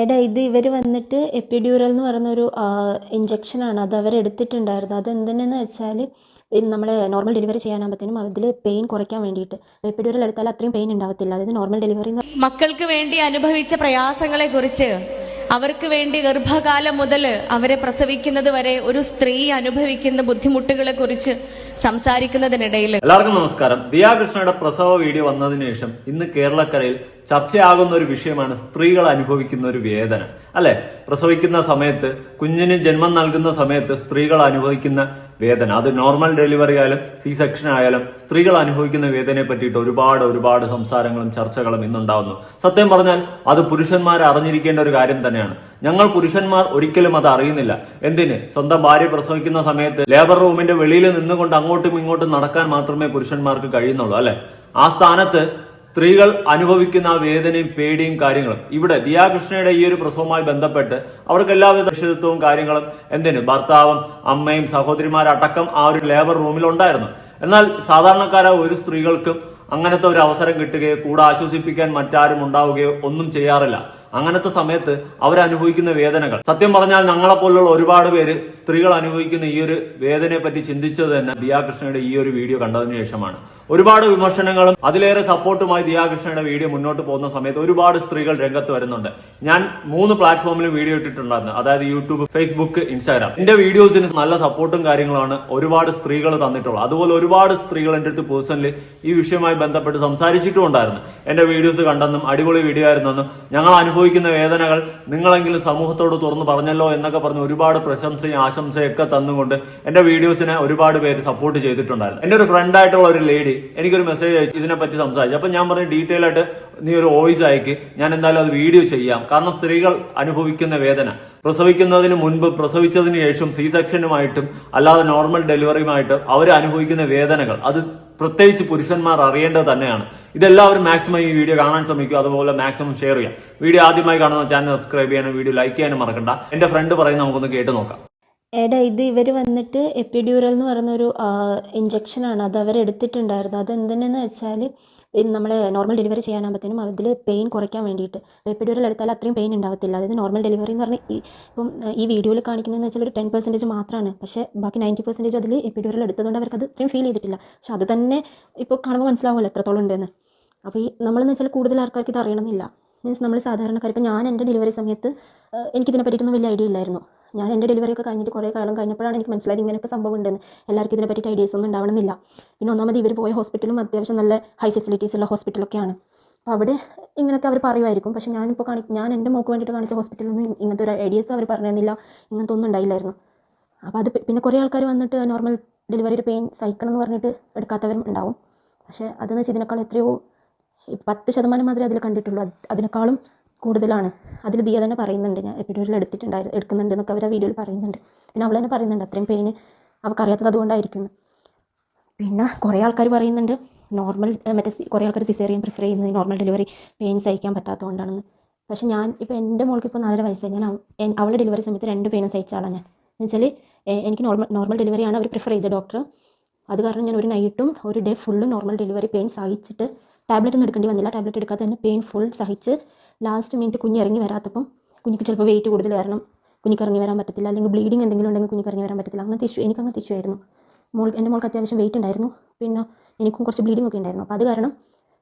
എടാ ഇത് ഇവർ വന്നിട്ട് എപ്പിഡ്യൂറൽ എന്ന് പറയുന്നൊരു ഇഞ്ചക്ഷനാണ് അത് അവർ എടുത്തിട്ടുണ്ടായിരുന്നു. അത് എന്തിനെന്ന് വെച്ചാൽ നമ്മളെ നോർമൽ ഡെലിവറി ചെയ്യാനാകുമ്പോഴത്തേനും അതിൽ പെയിൻ കുറയ്ക്കാൻ വേണ്ടിയിട്ട്. എപ്പിഡ്യൂറൽ എടുത്താൽ അത്രയും പെയിൻ ഉണ്ടാവത്തില്ല. അതായത് നോർമൽ ഡെലിവറി മക്കൾക്ക് വേണ്ടി അനുഭവിച്ച പ്രയാസങ്ങളെ കുറിച്ച് അവർക്ക് വേണ്ടി ഗർഭകാലം മുതൽ അവരെ പ്രസവിക്കുന്നത് വരെ ഒരു സ്ത്രീ അനുഭവിക്കുന്ന ബുദ്ധിമുട്ടുകളെ കുറിച്ച് സംസാരിക്കുന്നതിനിടയിൽ എല്ലാവർക്കും നമസ്കാരം. ദിയാകൃഷ്ണയുടെ പ്രസവ വീഡിയോ വന്നതിന് ശേഷം ഇന്ന് കേരളക്കരയിൽ ചർച്ചയാകുന്ന ഒരു വിഷയമാണ് സ്ത്രീകൾ അനുഭവിക്കുന്ന ഒരു വേദന. അല്ലെ? പ്രസവിക്കുന്ന സമയത്ത് കുഞ്ഞിന് ജന്മം നൽകുന്ന സമയത്ത് സ്ത്രീകൾ അനുഭവിക്കുന്ന വേദന. അത് നോർമൽ ഡെലിവറി ആയാലും സി സെക്ഷൻ ആയാലും സ്ത്രീകൾ അനുഭവിക്കുന്ന വേദനയെ പറ്റിയിട്ട് ഒരുപാട് ഒരുപാട് സംസാരങ്ങളും ചർച്ചകളും ഇന്നുണ്ടാവുന്നു. സത്യം പറഞ്ഞാൽ അത് പുരുഷന്മാർ അറിഞ്ഞിരിക്കേണ്ട ഒരു കാര്യം തന്നെയാണ്. ഞങ്ങൾ പുരുഷന്മാർ ഒരിക്കലും അത് അറിയുന്നില്ല. എന്തിന്? സ്വന്തം ഭാര്യ പ്രസവിക്കുന്ന സമയത്ത് ലേബർ റൂമിന്റെ വെളിയിൽ നിന്നുകൊണ്ട് അങ്ങോട്ടും ഇങ്ങോട്ടും നടക്കാൻ മാത്രമേ പുരുഷന്മാർക്ക് കഴിയുന്നുള്ളൂ അല്ലെ? ആ സ്ഥാനത്ത് സ്ത്രീകൾ അനുഭവിക്കുന്ന വേദനയും പേടിയും കാര്യങ്ങളും. ഇവിടെ ദിയാകൃഷ്ണയുടെ ഈ ഒരു പ്രസവവുമായി ബന്ധപ്പെട്ട് അവർക്ക് എല്ലാവിധ രക്ഷിതത്വവും കാര്യങ്ങളും എന്തിനു? ഭർത്താവും അമ്മയും സഹോദരിമാരടക്കം ആ ഒരു ലേബർ റൂമിൽ ഉണ്ടായിരുന്നു എന്നാൽ സാധാരണക്കാരായ ഒരു സ്ത്രീകൾക്കും അങ്ങനത്തെ ഒരു അവസരം കിട്ടുകയോ കൂടെ ആശ്വസിപ്പിക്കാൻ മറ്റാരും ഉണ്ടാവുകയോ ഒന്നും ചെയ്യാറില്ല. അങ്ങനത്തെ സമയത്ത് അവരനുഭവിക്കുന്ന വേദനകൾ. സത്യം പറഞ്ഞാൽ ഞങ്ങളെ പോലുള്ള ഒരുപാട് പേര് സ്ത്രീകൾ അനുഭവിക്കുന്ന ഈ ഒരു വേദനയെ പറ്റി ചിന്തിച്ചത് തന്നെ ദിയാകൃഷ്ണയുടെ ഈ ഒരു വീഡിയോ കണ്ടതിന് ശേഷമാണ്. ഒരുപാട് വിമർശനങ്ങളും അതിലേറെ സപ്പോർട്ടുമായി ദിയാകൃഷ്ണയുടെ വീഡിയോ മുന്നോട്ട് പോകുന്ന സമയത്ത് ഒരുപാട് സ്ത്രീകൾ രംഗത്ത് വരുന്നുണ്ട്. ഞാൻ മൂന്ന് പ്ലാറ്റ്ഫോമിലും വീഡിയോ ഇട്ടിട്ടുണ്ടായിരുന്നു. അതായത് യൂട്യൂബ് ഫേസ്ബുക്ക് ഇൻസ്റ്റാഗ്രാം. എന്റെ വീഡിയോസിന് നല്ല സപ്പോർട്ടും കാര്യങ്ങളാണ് ഒരുപാട് സ്ത്രീകൾ തന്നിട്ടുള്ളത്. അതുപോലെ ഒരുപാട് സ്ത്രീകൾ എന്റെ അടുത്ത് പേഴ്സണലി ഈ വിഷയവുമായി ബന്ധപ്പെട്ട് സംസാരിച്ചിട്ടും ഉണ്ടായിരുന്നു. എന്റെ വീഡിയോസ് കണ്ടെന്നും അടിപൊളി വീഡിയോ ആയിരുന്നെന്നും ഞങ്ങൾ അനുഭവിക്കുന്ന വേദനകൾ നിങ്ങളെങ്കിലും സമൂഹത്തോട് തുറന്നു പറഞ്ഞല്ലോ എന്നൊക്കെ പറഞ്ഞ് ഒരുപാട് പ്രശംസയും ആശംസയൊക്കെ തന്നുകൊണ്ട് എന്റെ വീഡിയോസിനെ ഒരുപാട് പേര് സപ്പോർട്ട് ചെയ്തിട്ടുണ്ടായിരുന്നു. എന്റെ ഒരു ഫ്രണ്ട് ആയിട്ടുള്ള ഒരു ലേഡി എനിക്കൊരു മെസ്സേജ് അയച്ചു ഇതിനെപ്പറ്റി സംസാരിച്ചു. അപ്പൊ ഞാൻ പറഞ്ഞു ഡീറ്റെയിൽ ആയിട്ട് നീ ഒരു വോയിസ് അയക്ക്. ഞാൻ എന്തായാലും അത് വീഡിയോ ചെയ്യാം. കാരണം സ്ത്രീകൾ അനുഭവിക്കുന്ന വേദന. പ്രസവിക്കുന്നതിന് മുൻപ് പ്രസവിച്ചതിന് ശേഷം സി സെക്ഷനുമായിട്ടും അല്ലാതെ നോർമൽ ഡെലിവറിയുമായിട്ടും അവർ അനുഭവിക്കുന്ന വേദനകൾ. അത് പ്രത്യേകിച്ച് പുരുഷന്മാർ അറിയേണ്ടത് തന്നെയാണ്. ഇതെല്ലാവരും മാക്സിമം ഈ വീഡിയോ കാണാൻ ശ്രമിക്കുക. അതുപോലെ മാക്സിമം ഷെയർ ചെയ്യാം. വീഡിയോ ആദ്യമായി കാണുന്ന ചാനൽ സബ്സ്ക്രൈബ് ചെയ്യാനും വീഡിയോ ലൈക്ക് ചെയ്യാനും മറക്കണ്ട. എന്റെ ഫ്രണ്ട് പറയുന്നത് നമുക്കൊന്ന് കേട്ട് നോക്കാം. എടാ ഇത് ഇവർ വന്നിട്ട് എപ്പിഡ്യൂറൽ എന്ന് പറയുന്നൊരു ഇഞ്ചക്ഷനാണ്. അത് അവർ എടുത്തിട്ടുണ്ടായിരുന്നു. അത് എന്തിനെന്ന് വെച്ചാൽ നമ്മളെ നോർമൽ ഡെലിവറി ചെയ്യാനാകുമ്പോഴത്തേനും അതിൽ പെയിൻ കുറയ്ക്കാൻ വേണ്ടിയിട്ട്. എപ്പിഡ്യൂറൽ എടുത്താൽ അത്രയും പെയിൻ ഉണ്ടാവത്തില്ല. അതായത് നോർമൽ ഡെലിവറി എന്ന് പറഞ്ഞാൽ ഇപ്പം ഈ വീഡിയോയിൽ കാണിക്കുന്നതെന്ന് വെച്ചാൽ ഒരു ടെൻ പെർസെന്റേജ് മാത്രമാണ് പക്ഷേ ബാക്കി നയന്റി പെർസെന്റേജ് അതിൽ എപ്പിഡ്യൂറൽ എടുത്തതുകൊണ്ട് അവർക്ക് അത് അത്രയും ഫീൽ ചെയ്തിട്ടില്ല. പക്ഷെ അത് തന്നെ ഇപ്പോൾ കാണുമ്പോൾ മനസ്സിലാവുമല്ലോ എത്രത്തോളം ഉണ്ടെന്ന്. അപ്പോൾ ഈ നമ്മളെന്ന് വെച്ചാൽ കൂടുതൽ ആൾക്കാർക്ക് ഇത് അറിയണമെന്നില്ല. മീൻസ് നമ്മൾ സാധാരണക്കാർ ഇപ്പോൾ ഞാൻ എന്റെ ഡെലിവറി സമയത്ത് എനിക്കിതിനെ പറ്റിയിട്ടൊന്നും വലിയ ഐഡിയ ഇല്ലായിരുന്നു. ഞാൻ എന്റെ ഡെലിവറി ഒക്കെ കഴിഞ്ഞിട്ട് കുറേ കാലം കഴിഞ്ഞപ്പോഴാണ് എനിക്ക് മനസ്സിലായത് ഇങ്ങനെയൊക്കെ സംഭവം ഉണ്ടെന്ന് എല്ലാവർക്കും ഇതിനെ പറ്റിയിട്ട് ഐഡിയാസ് ഒന്നും ഉണ്ടാവണമെന്നില്ല. പിന്നെ ഒന്നാമത് ഇവർ പോയ ഹോസ്പിറ്റലും അത്യാവശ്യം നല്ല ഹൈ ഫെസിലിറ്റീസ് ഉള്ള ഹോസ്പിറ്റലൊക്കെയാണ് അപ്പോൾ അവിടെ ഇങ്ങനെയൊക്കെ അവർ പറയുമായിരിക്കും. പക്ഷേ ഞാനിപ്പോൾ കാണി ഞാൻ എന്റെ മോക്ക് വേണ്ടിയിട്ട് കാണിച്ച ഹോസ്പിറ്റലൊന്നും ഇങ്ങനത്തെ ഒരു ഐഡിയസ് അവർ പറഞ്ഞിരുന്നില്ല. ഇങ്ങനത്തെ ഒന്നും ഉണ്ടായില്ലായിരുന്നു. അപ്പോൾ അത് പിന്നെ കുറേ ആൾക്കാർ വന്നിട്ട് നോർമൽ ഡെലിവറിയുടെ പെയിൻ സഹിക്കണം എന്ന് പറഞ്ഞിട്ട് എടുക്കാത്തവരും ഉണ്ടാവും. പക്ഷേ അതെന്ന് വെച്ചാൽ ഇതിനേക്കാൾ എത്രയോ പത്ത് ശതമാനം മാത്രമേ അതിൽ കണ്ടിട്ടുള്ളൂ. അത് അതിനേക്കാളും കൂടുതലാണ്. അതിൽ ദിയ തന്നെ പറയുന്നുണ്ട്. ഞാൻ എപ്പിഡോറിൽ എടുത്തിട്ടുണ്ടായിരുന്നു എടുക്കുന്നുണ്ട് എന്നൊക്കെ അവർ ആ വീഡിയോയിൽ പറയുന്നുണ്ട്. പിന്നെ അവൾ തന്നെ പറയുന്നുണ്ട്. അത്രയും പെയിന് അവൾക്കറിയാത്തത് അതുകൊണ്ടായിരിക്കും. പിന്നെ കുറേ ആൾക്കാർ പറയുന്നുണ്ട് നോർമൽ മറ്റേ കുറേ ആൾക്കാർ സിസേറിയൻ പ്രിഫർ ചെയ്യുന്നത് നോർമൽ ഡെലിവറി പെയിൻ സഹിക്കാൻ പറ്റാത്തതുകൊണ്ടാണെന്ന്. പക്ഷേ ഞാൻ ഇപ്പോൾ എന്റെ മോൾക്ക് ഇപ്പോൾ നാലര വയസ്സായി. ഞാൻ അവ- അവളുടെ ഡെലിവറി സമയത്ത് രണ്ട് പെയിനും സഹിച്ച ആളാണ് ഞാൻ. എന്ന് വെച്ചാൽ എനിക്ക് നോർമൽ നോർമൽ ഡെലിവറിയാണ് അവർ പ്രിഫർ ചെയ്തത് ഡോക്ടർ അത് കാരണം ഞാൻ ഒരു നൈറ്റും ഒരു ഡേ ഫുള്ളും നോർമൽ ഡെലിവറി പെയിൻ സഹിച്ചിട്ട് ടാബ്ലറ്റ് ഒന്നും എടുക്കേണ്ടി വന്നില്ല. ടാബ്ലറ്റ് എടുക്കാതെ തന്നെ പെയിൻ ഫുൾ സഹിച്ച് ലാസ്റ്റ് മിനിറ്റ് കുഞ്ഞ് ഇറങ്ങി വരാത്തപ്പം കുഞ്ഞിക്ക് ചിലപ്പോൾ വെയിറ്റ് കൂടുതൽ കാരണം കുഞ്ഞിക്ക് ഇറങ്ങി വരാൻ പറ്റത്തില്ല. അല്ലെങ്കിൽ ബ്ലീഡിങ് എന്തെങ്കിലും ഉണ്ടെങ്കിൽ കുഞ്ഞിക്ക് ഇറങ്ങി വരാൻ പറ്റത്തില്ല. അങ്ങനത്തെ ഇഷ്യൂ എനിക്ക് അങ്ങനത്തെ ഇഷ്യൂ ആയിരുന്നു. മോൾ എന്റെ മോൾക്ക് അത്യാവശ്യം വെയിറ്റ് ഉണ്ടായിരുന്നു. പിന്നെ എനിക്കും കുറച്ച് ബ്ലീഡിംഗ് ഒക്കെ ഉണ്ടായിരുന്നു. അപ്പോൾ അത് കാരണം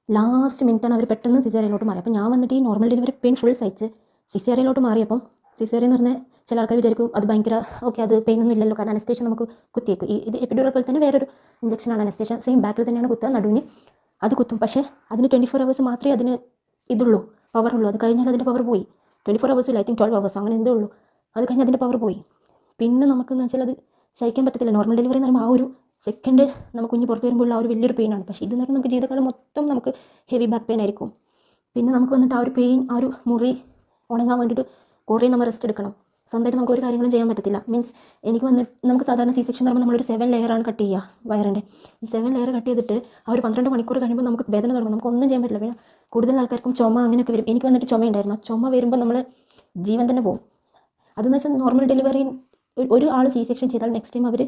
ലാസ്റ്റ് മിനിറ്റാണ് അവർ പെട്ടെന്ന് സിസേറിയയിലോട്ട് മാറി. അപ്പോൾ ഞാൻ വന്നിട്ട് ഈ നോർമൽ ഡെലിവറി പെയിൻ ഫുൾ സഹിച്ച് സിസേറിയയിലോട്ട് മാറിയപ്പം സിസേറിയ എന്ന് പറഞ്ഞാൽ ചില ആൾക്കാർ വിചാരിക്കും അത് ഭയങ്കര ഓക്കെ അത് പെയിൻ ഒന്നും ഇല്ലല്ലോ. കാരണം അനസ്തേഷൻ നമുക്ക് കുത്തിയേക്കും. ഈ ഇത് എപ്പിഡ്യൂറൽ പോലെ തന്നെ വേറൊരു ഇഞ്ചക്ഷനാണ് അനസ്തേഷൻ സെയിം ബാക്കിൽ തന്നെയാണ് കുത്തുക. നടുവിന് അത് കുത്തും. പക്ഷേ അതിന് ട്വന്റി ഫോർ അവേഴ്സ് മാത്രമേ അതിന് ഇതുള്ളൂ. പവർ ഉള്ളൂ. അത് കഴിഞ്ഞാൽ അതിന്റെ പവർ പോയി. ട്വന്റി ഫോർ അവേഴ്സ് ഇല്ല ഐ തിങ്ക് ട്വൽവ് അവേഴ്സ് അങ്ങനെ എന്തേ ഉള്ളൂ. അത് കഴിഞ്ഞാൽ അതിന്റെ പവർ പോയി. പിന്നെ നമുക്കെന്ന് വെച്ചാൽ അത് സഹിക്കാൻ പറ്റത്തില്ല. നോർമൽ ഡെലിവറി എന്ന് പറയുമ്പോൾ ആ ഒരു സെക്കൻഡ് നമുക്ക് കുഞ്ഞ് പുറത്ത് വരുമ്പോൾ ആ ഒരു വലിയൊരു പെയിനാണ് പക്ഷേ ഇതെന്ന് പറഞ്ഞാൽ നമുക്ക് ജീവിതകാലം മൊത്തം നമുക്ക് ഹെവി ബാക്ക് പെയിൻ ആയിരിക്കും. പിന്നെ നമുക്ക് വന്നിട്ട് ആ ഒരു പെയിൻ ആ ഒരു മുറി ഉണങ്ങാൻ വേണ്ടിയിട്ട് കുറേ നമ്മൾ റെസ്റ്റ് എടുക്കണം. സ്വന്തമായിട്ട് നമുക്ക് ഒരു കാര്യങ്ങളും ചെയ്യാൻ പറ്റത്തില്ല. മീൻസ് എനിക്ക് വന്നിട്ട് നമുക്ക് സാധാരണ സി സെക്ഷൻ പറയുമ്പോൾ നമ്മളൊരു സെവൻ ലെയറാണ് കട്ട് ചെയ്യുക വയറിന്റെ ഈ സെവൻ ലെയർ കട്ട് ചെയ്തിട്ട് ആ ഒരു പന്ത്രണ്ട് മണിക്കൂർ കഴിയുമ്പോൾ നമുക്ക് വേദന തുടങ്ങും. നമുക്ക് ഒന്നും ചെയ്യാൻ പറ്റില്ല. പിന്നെ കൂടുതൽ ആൾക്കാർക്കും ചുമ അങ്ങനെയൊക്കെ വരും. എനിക്ക് വന്നിട്ട് ചുമ ഉണ്ടായിരുന്നു ആ ചുമ വരുമ്പോൾ നമ്മൾ ജീവൻ തന്നെ പോകും അതെന്ന് വെച്ചാൽ നോർമൽ ഡെലിവറി ഒരു ആൾ സി സെക്ഷൻ ചെയ്താൽ നെക്സ്റ്റ് ടൈം അവർ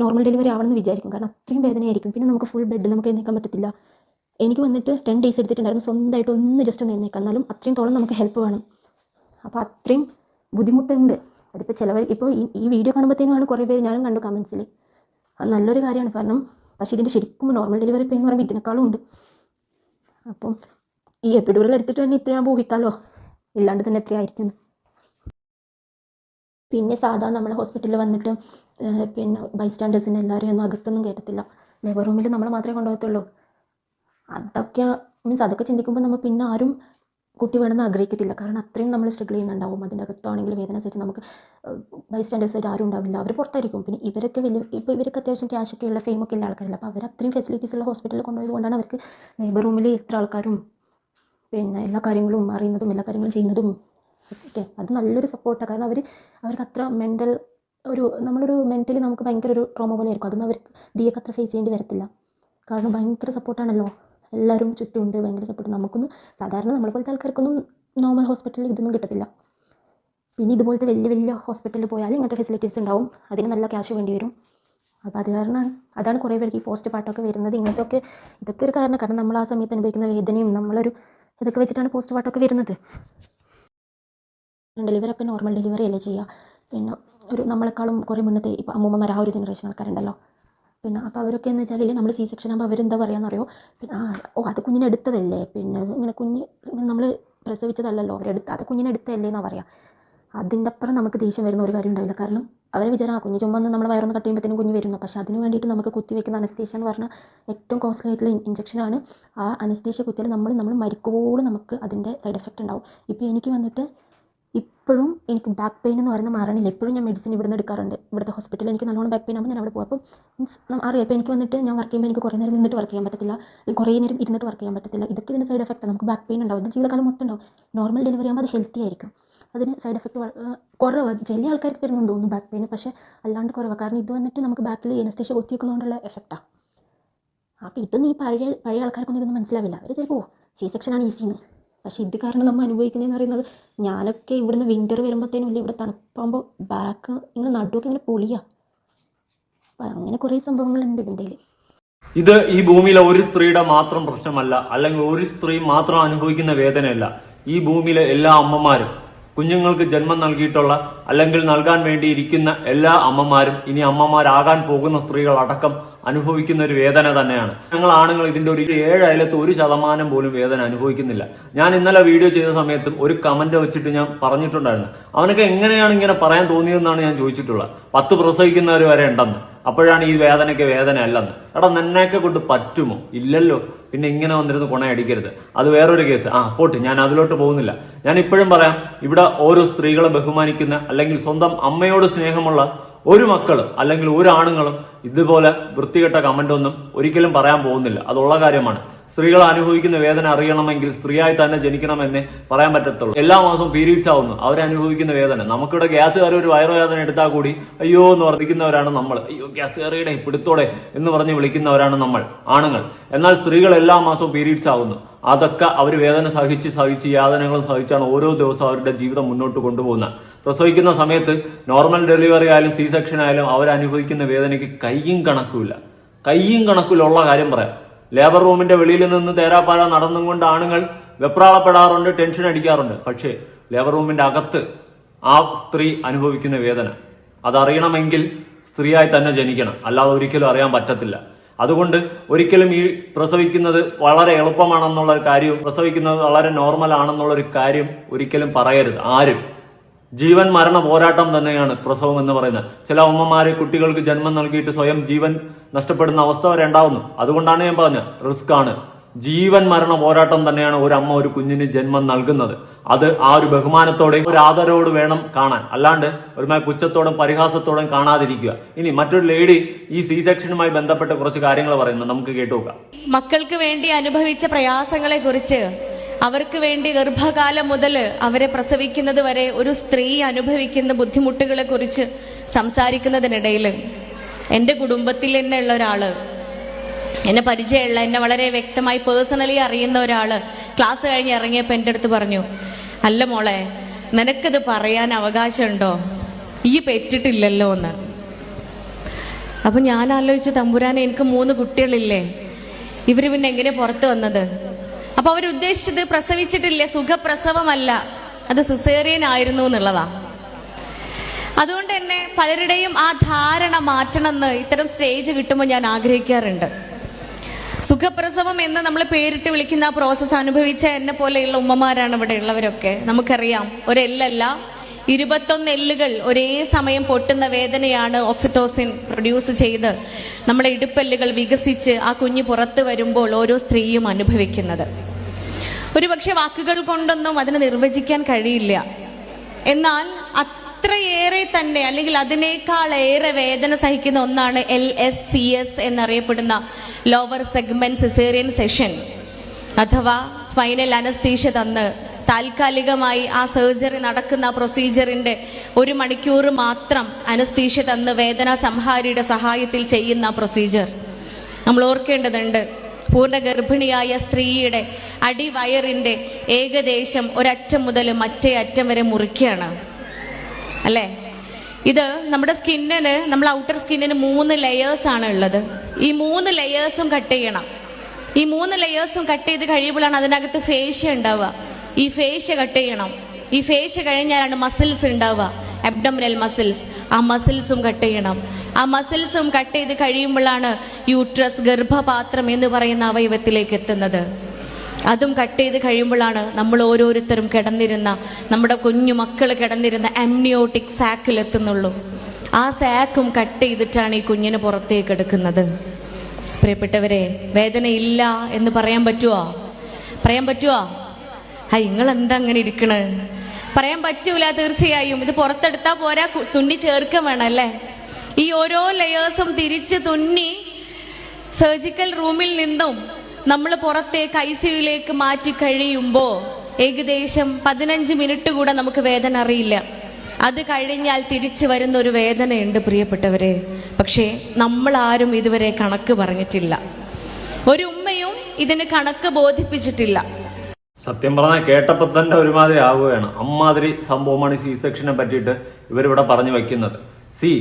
നോർമൽ ഡെലിവറി ആവണമെന്ന് വിചാരിക്കും. കാരണം അത്രയും വേദനയായിരിക്കും. പിന്നെ നമുക്ക് ഫുൾ ബെഡ് നമുക്ക് എഴുന്നേക്കാൻ പറ്റത്തില്ല. എനിക്ക് വന്നിട്ട് ടെൻ ഡേയ്സ് എടുത്തിട്ടുണ്ടായിരുന്നു. സ്വന്തമായിട്ട് ഒന്ന് ജസ്റ്റ് ഒന്ന് എഴുന്നേക്കാം എന്നാലും അത്രയും തോളം നമുക്ക് ഹെൽപ്പ് വേണം. അപ്പോൾ അത്രയും ബുദ്ധിമുട്ടുണ്ട്. അതിപ്പോൾ ചിലവർ ഇപ്പോൾ ഈ ഈ വീഡിയോ കാണുമ്പോഴത്തേനുമാണ് കുറേ പേര് ഞാനും കണ്ടു കമൻസിൽ അത് നല്ലൊരു കാര്യമാണ്. കാരണം പക്ഷേ ഇതിന്റെ ശരിക്കും നോർമൽ ഡെലിവറി പെയിൻ എന്ന് പറയുമ്പോൾ ഇതിനേക്കാളും ഉണ്ട്. അപ്പം ഈ എപ്പിഡൂറൽ എടുത്തിട്ട് തന്നെ ഇത്രയാകുമ്പോൾ ഊഹിക്കാമല്ലോ ഇല്ലാണ്ട് തന്നെ എത്രയായിരിക്കും പിന്നെ സാധാരണ നമ്മളെ ഹോസ്പിറ്റലിൽ വന്നിട്ട് പിന്നെ ബൈസ്റ്റാൻഡേഴ്സിനെ എല്ലാവരെയും ഒന്നും അകത്തൊന്നും കയറ്റത്തില്ല. ലേബർ റൂമിൽ നമ്മൾ മാത്രമേ കൊണ്ടുപോകത്തുള്ളൂ. അതൊക്കെ മീൻസ് അതൊക്കെ ചിന്തിക്കുമ്പോൾ നമ്മൾ പിന്നെ ആരും കുട്ടി വേണമെന്ന് ആഗ്രഹിക്കത്തില്ല. കാരണം അത്രയും നമ്മൾ സ്ട്രഗിൾ ചെയ്യുന്നുണ്ടാവും. അതിന്റെ അകത്താണെങ്കിൽ വേദന സഹിച്ച് നമുക്ക് ബൈസ്റ്റാൻഡേഴ്സ് ആയിട്ട് ആരും ഉണ്ടാവില്ല. അവർ പുറത്തായിരിക്കും. പിന്നെ ഇവരൊക്കെ വലിയ ഇപ്പോൾ ഇവരൊക്കെ അത്യാവശ്യം ക്യാഷൊക്കെ ഉള്ള ഫെയിമൊക്കെ ഉള്ള ആൾക്കാരല്ല. അപ്പോൾ അവർ അത്രയും ഫെസിലിറ്റീസ് ഉള്ള ഹോസ്പിറ്റലിൽ കൊണ്ടുപോയത് കൊണ്ടാണ് അവർക്ക് ലേബർ റൂമിൽ ഇത്ര ആൾക്കാരും പിന്നെ എല്ലാ കാര്യങ്ങളും അറിയുന്നതും എല്ലാ കാര്യങ്ങളും ചെയ്യുന്നതും ഒക്കെ. അത് നല്ലൊരു സപ്പോർട്ടാണ് കാരണം അവർ അവർക്ക് അത്ര മെന്റൽ ഒരു നമ്മളൊരു മെന്റലി നമുക്ക് ഭയങ്കര ഒരു ട്രോമ പോലെ ആയിരിക്കും. അതൊന്നും അവർക്ക് ദിയൊക്കെ അത്ര ഫേസ് ചെയ്യേണ്ടി വരത്തില്ല. കാരണം ഭയങ്കര സപ്പോർട്ടാണല്ലോ എല്ലാവരും ചുറ്റുമുണ്ട് ഭയങ്കര സപ്പോർട്ട് നമുക്കൊന്നും സാധാരണ നമ്മളെ പോലത്തെ ആൾക്കാർക്കൊന്നും നോർമൽ ഹോസ്പിറ്റലിൽ ഇതൊന്നും കിട്ടത്തില്ല. പിന്നെ ഇതുപോലത്തെ വലിയ വലിയ ഹോസ്പിറ്റലിൽ പോയാൽ ഇങ്ങനത്തെ ഫെസിലിറ്റീസ് ഉണ്ടാവും. അതിന് നല്ല ക്യാഷ് വേണ്ടി വരും. അപ്പോൾ അത് കാരണമാണ് അതാണ് കുറേ പേർക്ക് ഈ പോസ്റ്റ് പാട്ടൊക്കെ വരുന്നത്. ഇങ്ങനത്തെ ഒക്കെ ഇതൊക്കെ ഒരു കാരണം. കാരണം നമ്മൾ ആ സമയത്ത് അനുഭവിക്കുന്ന വേദനയും നമ്മളൊരു ഇതൊക്കെ വെച്ചിട്ടാണ് പോസ്റ്റ് പാർട്ടമൊക്കെ വരുന്നത്. ഡെലിവറി ഒക്കെ നോർമൽ ഡെലിവറി അല്ലേ ചെയ്യുക. പിന്നെ ഒരു നമ്മളെക്കാളും കുറേ മുന്നത്തെ ഇപ്പോൾ അമ്മൂമ്മമാർ ആ ഒരു ജനറേഷൻ ആൾക്കാരുണ്ടല്ലോ. പിന്നെ അപ്പോൾ അവരൊക്കെ എന്ന് വെച്ചാൽ നമ്മൾ സി സെക്ഷൻ ആകുമ്പോൾ അവരെന്താ പറയുകയെന്നറിയോ പിന്നെ ഓ അത് കുഞ്ഞിനെ എടുത്തതല്ലേ? പിന്നെ ഇങ്ങനെ കുഞ്ഞ് നമ്മൾ പ്രസവിച്ചതല്ലല്ലോ അവരെടുത്ത് അത് കുഞ്ഞിനെ എടുത്തതല്ലേ എന്നാണ് പറയുക അതിന്റെ അപ്പുറം നമുക്ക് ദേഷ്യം വരുന്ന ഒരു കാര്യം ഉണ്ടാവില്ല. കാരണം അവരെ വിചാരം ആ കുഞ്ഞ് ചുമന്ന് നമ്മൾ വയറൊന്ന് കട്ട് ചെയ്യുമ്പോഴത്തേനും കുഞ്ഞ് വരുന്നു. പക്ഷേ അതിന് വേണ്ടിയിട്ട് നമുക്ക് കുത്തി വെക്കുന്ന അനസ്തേഷ്യ എന്ന് പറഞ്ഞാൽ ഏറ്റവും കോസ്റ്റ്ലി ആയിട്ടുള്ള ഇഞ്ചക്ഷനാണ് ആ അനസ്തേഷ്യ കുത്തിയാൽ നമ്മൾ നമ്മൾ മരിക്കുമ്പോഴും നമുക്ക് അതിന്റെ സൈഡ് എഫക്റ്റ് ഉണ്ടാവും. ഇപ്പോൾ എനിക്ക് വന്നിട്ട് ഇപ്പോഴും എനിക്ക് ബാക്ക് പെയിൻ എന്ന് പറയുന്നത് മാറണില്ല ഇപ്പോഴും ഞാൻ മെഡിസിൻ ഇവിടുന്ന് എടുക്കാറുണ്ട്. ഇവിടുത്തെ ഹോസ്പിറ്റലിൽ എനിക്ക് നല്ലോണം ബാക്ക് പെയിൻ ആകുമ്പോൾ ഞാൻ അവിടെ പോകും അപ്പം മീൻസ് അറിയാം. ഇപ്പോൾ എനിക്ക് വന്നിട്ട് ഞാൻ വർക്ക് ചെയ്യുമ്പോൾ എനിക്ക് കുറേ നേരം നിന്നിട്ട് വർക്ക് ചെയ്യാൻ പറ്റത്തില്ല. കുറേ നേരം ഇരുന്നിട്ട് വർക്ക് ചെയ്യാൻ പറ്റത്തില്ല. ഇതൊക്കെ ഇതിന്റെ സൈഡ് എഫക്റ്റ് നമുക്ക് ബാക്ക് പെയിൻ ഉണ്ടാവും. ഇത് ജീവിതകാലം മൊത്തം ഉണ്ടാവും. നോർമൽ ഡെലിവറി ആകുമ്പോൾ അത് ഹെൽത്തി ആയിരിക്കും. അതിന് സൈഡ് എഫക്റ്റ് കുറവ്. ചില ആൾക്കാർക്ക് വരുന്നുണ്ട് തോന്നുന്നു ബാക്ക് പെയിൻ പക്ഷേ അല്ലാണ്ട് കുറവാണ് കാരണം ഇത് വന്നിട്ട് നമുക്ക് ബാക്കിൽ എനസ്തേഷ്യ കുത്തി വെക്കുന്നതുകൊണ്ടുള്ള എഫക്റ്റാണ് അപ്പോൾ ഇതൊന്നും ഈ പഴയ പഴയ ആൾക്കാർക്കൊന്നും ഇതൊന്നും മനസ്സിലാവില്ല. അവർ ചിലപ്പോൾ സി സെക്ഷനാണ് ഈസിന്ന് പക്ഷേ ഇത് കാരണം നമ്മൾ അനുഭവിക്കുന്നതെന്ന് പറയുന്നത് ഞാനൊക്കെ ഇവിടുന്ന് വിന്റർ വരുമ്പോഴത്തേനും ഇല്ല ഇവിടെ തണുപ്പാകുമ്പോൾ ബാക്ക് ഇങ്ങനെ നടുവൊക്കെ ഇങ്ങനെ പൊളിയ. അപ്പം അങ്ങനെ കുറേ സംഭവങ്ങളുണ്ട് ഇതിന്റെ ഇത് ഈ ഭൂമിയിലെ ഒരു സ്ത്രീയുടെ മാത്രം പ്രശ്നമല്ല. അല്ലെങ്കിൽ ഒരു സ്ത്രീ മാത്രം അനുഭവിക്കുന്ന വേദനയല്ല. ഈ ഭൂമിയിലെ എല്ലാ അമ്മമാരും കുഞ്ഞുങ്ങൾക്ക് ജന്മം നൽകിയിട്ടുള്ള അല്ലെങ്കിൽ നൽകാൻ വേണ്ടിയിരിക്കുന്ന എല്ലാ അമ്മമാരും ഇനി അമ്മമാരാകാൻ പോകുന്ന സ്ത്രീകൾ അടക്കം അനുഭവിക്കുന്ന ഒരു വേദന തന്നെയാണ്. ഞങ്ങൾ ആണുങ്ങൾ ഇതിന്റെ ഒരു ഏഴ് അയലത്ത് ഒരു ശതമാനം പോലും വേദന അനുഭവിക്കുന്നില്ല. ഞാൻ ഇന്നലെ വീഡിയോ ചെയ്ത സമയത്തും ഒരു കമന്റ് വെച്ചിട്ട് ഞാൻ പറഞ്ഞിട്ടുണ്ടായിരുന്നു. അവനൊക്കെ എങ്ങനെയാണ് ഇങ്ങനെ പറയാൻ തോന്നിയതെന്നാണ് ഞാൻ ചോദിച്ചിട്ടുള്ളത്. പത്ത് പ്രസവിക്കുന്നവർ വരെ ഉണ്ടെന്ന്. അപ്പോഴാണ് ഈ വേദനയ്ക്ക് വേദന അല്ലെന്ന്. എടാ നിന്നെയൊക്കെ കൊണ്ട് പറ്റുമോ? ഇല്ലല്ലോ. പിന്നെ ഇങ്ങനെ വന്നിരുന്ന് കൊണയടിക്കരുത് അത് വേറൊരു കേസ്. ആ പോട്ട്. ഞാൻ അതിലോട്ട് പോകുന്നില്ല. ഞാൻ ഇപ്പോഴും പറയാം ഇവിടെ ഓരോ സ്ത്രീകളെ ബഹുമാനിക്കുന്ന അല്ലെങ്കിൽ സ്വന്തം അമ്മയോട് സ്നേഹമുള്ള ഒരു മക്കളും അല്ലെങ്കിൽ ഒരു ആണുങ്ങളും ഇതുപോലെ വൃത്തികെട്ട കമന്റ് ഒന്നും ഒരിക്കലും പറയാൻ പോകുന്നില്ല. അതുള്ള കാര്യമാണ്. സ്ത്രീകൾ അനുഭവിക്കുന്ന വേദന അറിയണമെങ്കിൽ സ്ത്രീയായി തന്നെ ജനിക്കണമെന്ന് പറയാൻ പറ്റത്തുള്ളൂ. എല്ലാ മാസവും പീരീഡ്സ് ആവുന്നു അവരനുഭവിക്കുന്ന വേദന. നമുക്കിവിടെ ഗ്യാസ് കയറി ഒരു വയറുവേദന എടുത്താൽ കൂടി അയ്യോ എന്ന് വർദ്ധിക്കുന്നവരാണ് നമ്മൾ. അയ്യോ ഗ്യാസ് കയറിയുടെ പിടുത്തോടെ എന്ന് പറഞ്ഞ് വിളിക്കുന്നവരാണ് നമ്മൾ ആണുങ്ങൾ. എന്നാൽ സ്ത്രീകൾ എല്ലാ മാസവും പീരീഡ്സ് ആവുന്നു അതൊക്കെ അവർ വേദന സഹിച്ച് സഹിച്ച് യാതനകളും സഹിച്ചാണ് ഓരോ ദിവസവും അവരുടെ ജീവിതം മുന്നോട്ട് കൊണ്ടുപോകുന്നത്. പ്രസവിക്കുന്ന സമയത്ത് നോർമൽ ഡെലിവറി ആയാലും സി സെക്ഷൻ ആയാലും അവരനുഭവിക്കുന്ന വേദനയ്ക്ക് കയ്യും കണക്കുമില്ല. കയ്യും കണക്കിലുള്ള കാര്യം പറയാം. ലേബർ റൂമിന്റെ വെളിയിൽ നിന്ന് തേരാപ്പാഴ നടന്നും കൊണ്ട് ആണുങ്ങൾ വെപ്രാളപ്പെടാറുണ്ട് ടെൻഷൻ അടിക്കാറുണ്ട്. പക്ഷേ ലേബർ റൂമിന്റെ അകത്ത് ആ സ്ത്രീ അനുഭവിക്കുന്ന വേദന. അതറിയണമെങ്കിൽ സ്ത്രീയായി തന്നെ ജനിക്കണം. അല്ലാതെ ഒരിക്കലും അറിയാൻ പറ്റത്തില്ല. അതുകൊണ്ട് ഒരിക്കലും ഈ പ്രസവിക്കുന്നത് വളരെ എളുപ്പമാണെന്നുള്ള കാര്യവും പ്രസവിക്കുന്നത് വളരെ നോർമൽ ആണെന്നുള്ള ഒരു കാര്യം ഒരിക്കലും പറയരുത്. ആരും. ജീവൻ മരണ പോരാട്ടം തന്നെയാണ് പ്രസവം എന്ന് പറയുന്നത്. ചില അമ്മമാരെ കുട്ടികൾക്ക് ജന്മം നൽകിയിട്ട് സ്വയം ജീവൻ നഷ്ടപ്പെടുന്ന അവസ്ഥ വരെ ഉണ്ടാവുന്നു. അതുകൊണ്ടാണ് ഞാൻ പറഞ്ഞത് റിസ്ക് ആണ്. ജീവൻ മരണ പോരാട്ടം തന്നെയാണ് ഒരു അമ്മ ഒരു കുഞ്ഞിന് ജന്മം നൽകുന്നത്. അത് ആ ഒരു ബഹുമാനത്തോടെ ഒരു ആദരവോട് വേണം കാണാൻ. അല്ലാണ്ട് ഒരുമായി പുച്ഛത്തോടും പരിഹാസത്തോടും കാണാതിരിക്കുക. ഇനി മറ്റൊരു ലേഡി ഈ സി സെക്ഷനുമായി ബന്ധപ്പെട്ട കുറച്ച് കാര്യങ്ങൾ പറയുന്നു. നമുക്ക് കേട്ടുനോക്കാം മക്കൾക്ക് വേണ്ടി അനുഭവിച്ച പ്രയാസങ്ങളെ കുറിച്ച് അവർക്ക് വേണ്ടി ഗർഭകാലം മുതൽ അവരെ പ്രസവിക്കുന്നത് വരെ ഒരു സ്ത്രീ അനുഭവിക്കുന്ന ബുദ്ധിമുട്ടുകളെ കുറിച്ച് സംസാരിക്കുന്നതിനിടയിൽ എന്റെ കുടുംബത്തിൽ തന്നെ ഉള്ള ഒരാൾ എന്നെ പരിചയമുള്ള എന്നെ വളരെ വ്യക്തമായി പേഴ്സണലി അറിയുന്ന ഒരാൾ ക്ലാസ് കഴിഞ്ഞ് ഇറങ്ങിയപ്പോൾ എന്റെ അടുത്ത് പറഞ്ഞു അല്ല മോളെ നിനക്കത് പറയാൻ അവകാശമുണ്ടോ? ഈ പെറ്റിട്ടില്ലല്ലോ എന്ന്. അപ്പം ഞാൻ ആലോചിച്ചു തമ്പുരാനെ എനിക്ക് മൂന്ന് കുട്ടികളില്ലേ? ഇവർ പിന്നെ എങ്ങനെ പുറത്ത് വന്നത്? അപ്പൊ അവരുദ്ദേശിച്ചത് പ്രസവിച്ചിട്ടില്ല? സുഖപ്രസവമല്ല. അത് സിസേറിയൻ ആയിരുന്നു എന്നുള്ളതാ. അതുകൊണ്ട് തന്നെ പലരുടെയും ആ ധാരണ മാറ്റണമെന്ന് ഇത്തരം സ്റ്റേജ് കിട്ടുമ്പോൾ ഞാൻ ആഗ്രഹിക്കാറുണ്ട്. സുഖപ്രസവം എന്ന് നമ്മൾ പേരിട്ട് വിളിക്കുന്ന ആ പ്രോസസ്സ് അനുഭവിച്ച എന്നെ പോലെയുള്ള ഉമ്മമാരാണ് ഇവിടെ ഉള്ളവരൊക്കെ നമുക്കറിയാം ഒരെല്ലല്ല ഇരുപത്തൊന്ന് എല്ലുകൾ ഒരേ സമയം പൊട്ടുന്ന വേദനയാണ് ഓക്സിറ്റോസിൻ പ്രൊഡ്യൂസ് ചെയ്ത് നമ്മളെ ഇടുപ്പെല്ലുകൾ വികസിച്ച് ആ കുഞ്ഞ് പുറത്ത് വരുമ്പോൾ ഓരോ സ്ത്രീയും അനുഭവിക്കുന്നത്. ഒരു പക്ഷെ വാക്കുകൾ കൊണ്ടൊന്നും അതിനെ നിർവചിക്കാൻ കഴിയില്ല. എന്നാൽ അത്രയേറെ തന്നെ അല്ലെങ്കിൽ അതിനേക്കാൾ ഏറെ വേദന സഹിക്കുന്ന ഒന്നാണ് എൽ എസ് സി എസ് എന്നറിയപ്പെടുന്ന ലോവർ സെഗ്മെന്റ് സിസേറിയൻ സെഷൻ അഥവാ സ്പൈനൽ അനസ്തീഷ തന്ന് താൽക്കാലികമായി ആ സർജറി നടക്കുന്ന പ്രൊസീജിയറിന്റെ ഒരു മണിക്കൂർ മാത്രം അനസ്തീഷ്യ തന്ന് വേദന സംഹാരിയുടെ സഹായത്തിൽ ചെയ്യുന്ന പ്രൊസീജിയർ. നമ്മൾ ഓർക്കേണ്ടതുണ്ട് പൂർണ ഗർഭിണിയായ സ്ത്രീയുടെ അടിവയറിന്റെ ഏകദേശം ഒരറ്റം മുതൽ മറ്റേ അറ്റം വരെ മുറിക്കുകയാണ്. അല്ലേ? ഇത് നമ്മുടെ സ്കിന്നിന് നമ്മൾ ഔട്ടർ സ്കിന്നിന് മൂന്ന് ലെയേഴ്സ് ആണ് ഉള്ളത്. ഈ മൂന്ന് ലെയേഴ്സും കട്ട് ചെയ്യണം. ഈ മൂന്ന് ലെയേഴ്സും കട്ട് ചെയ്ത് കഴിയുമ്പോഴാണ് അതിനകത്ത് ഫേഷ്യ ഉണ്ടാവുക. ഈ ഫേഷ്യ കട്ട് ചെയ്യണം. ഈ ഫേഷ്യ കഴിഞ്ഞാലാണ് മസിൽസ് ഉണ്ടാവുക. അബ്ഡമിനൽ മസിൽസ് ആ മസിൽസും കട്ട് ചെയ്യണം. ആ മസിൽസും കട്ട് ചെയ്ത് കഴിയുമ്പോഴാണ് യൂട്രസ് ഗർഭപാത്രം എന്ന് പറയുന്ന അവയവത്തിലേക്ക് എത്തുന്നത്. അതും കട്ട് ചെയ്ത് കഴിയുമ്പോഴാണ് നമ്മൾ ഓരോരുത്തരും കിടന്നിരുന്ന നമ്മുടെ കുഞ്ഞു മക്കൾ കിടന്നിരുന്ന അമ്നിയോട്ടിക് സാക്കിൽ എത്തുന്നുള്ളൂ. ആ സാക്കും കട്ട് ചെയ്തിട്ടാണ് ഈ കുഞ്ഞിന് പുറത്തേക്ക് എടുക്കുന്നത്. പ്രിയപ്പെട്ടവരെ വേദനയില്ല എന്ന് പറയാൻ പറ്റുമോ പറയാൻ പറ്റുമോ ആ നിങ്ങൾ എന്താ അങ്ങനെ ഇരിക്കണ്? പറയാൻ പറ്റൂല തീർച്ചയായും. ഇത് പുറത്തെടുത്താൽ പോരാ തുന്നി ചേർക്കാൻ വേണം അല്ലേ? ഈ ഓരോ ലെയേഴ്സും തിരിച്ച് തുന്നി സർജിക്കൽ റൂമിൽ നിന്നും നമ്മൾ പുറത്തേക്ക് ഐ സിയുയിലേക്ക് മാറ്റി കഴിയുമ്പോൾ ഏകദേശം പതിനഞ്ച് മിനിറ്റ് കൂടെ നമുക്ക് വേദന അറിയില്ല. അത് കഴിഞ്ഞാൽ തിരിച്ചു വരുന്ന ഒരു വേദനയുണ്ട് പ്രിയപ്പെട്ടവരെ. പക്ഷേ നമ്മൾ ആരും ഇതുവരെ കണക്ക് പറഞ്ഞിട്ടില്ല. ഒരു ഉമ്മയും ഇതിന് കണക്ക് ബോധിപ്പിച്ചിട്ടില്ല. സത്യം പറഞ്ഞാൽ കേട്ടപ്പോൾ തന്നെ ഒരുമാതിരി ആവുകയാണ്. അമ്മാതിരി സംഭവമാണ് സി സെക്ഷനെ പറ്റിയിട്ട് ഇവരിവിടെ പറഞ്ഞു വയ്ക്കുന്നത് സി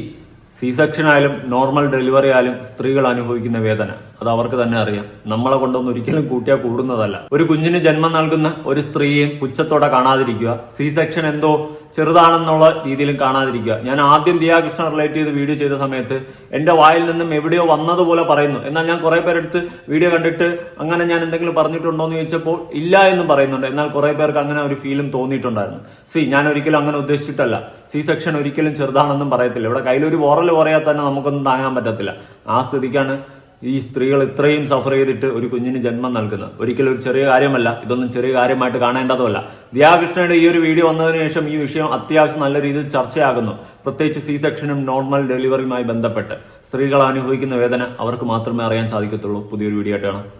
സി സെക്ഷൻ ആയാലും നോർമൽ ഡെലിവറി ആയാലും സ്ത്രീകൾ അനുഭവിക്കുന്ന വേദന. അത് അവർക്ക് തന്നെ അറിയാം. നമ്മളെ കൊണ്ടൊന്നും ഒരിക്കലും കൂട്ടിയാൽ കൂടുന്നതല്ല. ഒരു കുഞ്ഞിന് ജന്മം നൽകുന്ന ഒരു സ്ത്രീയെയും പുച്ഛത്തോടെ കാണാതിരിക്കുക. സി സെക്ഷൻ എന്തോ ചെറുതാണെന്നുള്ള രീതിയിലും കാണാതിരിക്കുക. ഞാൻ ആദ്യം ദിയാകൃഷ്ണ റിലേറ്റ് ചെയ്ത് വീഡിയോ ചെയ്ത സമയത്ത് എന്റെ വായിൽ നിന്നും എവിടെയോ വന്നതുപോലെ പറയുന്നു. എന്നാൽ ഞാൻ കുറെ പേരെടുത്ത് വീഡിയോ കണ്ടിട്ട് അങ്ങനെ ഞാൻ എന്തെങ്കിലും പറഞ്ഞിട്ടുണ്ടോ എന്ന് ചോദിച്ചപ്പോൾ ഇല്ല എന്നും പറയുന്നുണ്ട്. എന്നാൽ കുറെ പേർക്ക് അങ്ങനെ ഒരു ഫീലും തോന്നിയിട്ടുണ്ടായിരുന്നു. സി ഞാൻ ഒരിക്കലും അങ്ങനെ ഉദ്ദേശിച്ചിട്ടല്ല. സി സെക്ഷൻ ഒരിക്കലും ചെറുതാണെന്നും പറയത്തില്ല. ഇവിടെ കയ്യിലൊരു വോറൽ പറയാൻ തന്നെ നമുക്കൊന്നും താങ്ങാൻ പറ്റത്തില്ല. ആ സ്ഥിതിക്കാണ് ഈ സ്ത്രീകൾ ഇത്രയും സഫർ ചെയ്തിട്ട് ഒരു കുഞ്ഞിന് ജന്മം നൽകുന്നത് ഒരിക്കലും ഒരു ചെറിയ കാര്യമല്ല. ഇതൊന്നും ചെറിയ കാര്യമായിട്ട് കാണേണ്ടതുമല്ല. ദിയാകൃഷ്ണയുടെ ഈ ഒരു വീഡിയോ വന്നതിന് ശേഷം ഈ വിഷയം അത്യാവശ്യം നല്ല രീതിയിൽ ചർച്ചയാകുന്നു. പ്രത്യേകിച്ച് സി സെക്ഷനും നോർമൽ ഡെലിവറിയുമായി ബന്ധപ്പെട്ട്. സ്ത്രീകൾ അനുഭവിക്കുന്ന വേദന അവർക്ക് മാത്രമേ അറിയാൻ സാധിക്കത്തുള്ളൂ. പുതിയൊരു വീഡിയോ ആയിട്ട് കാണാം. Bye.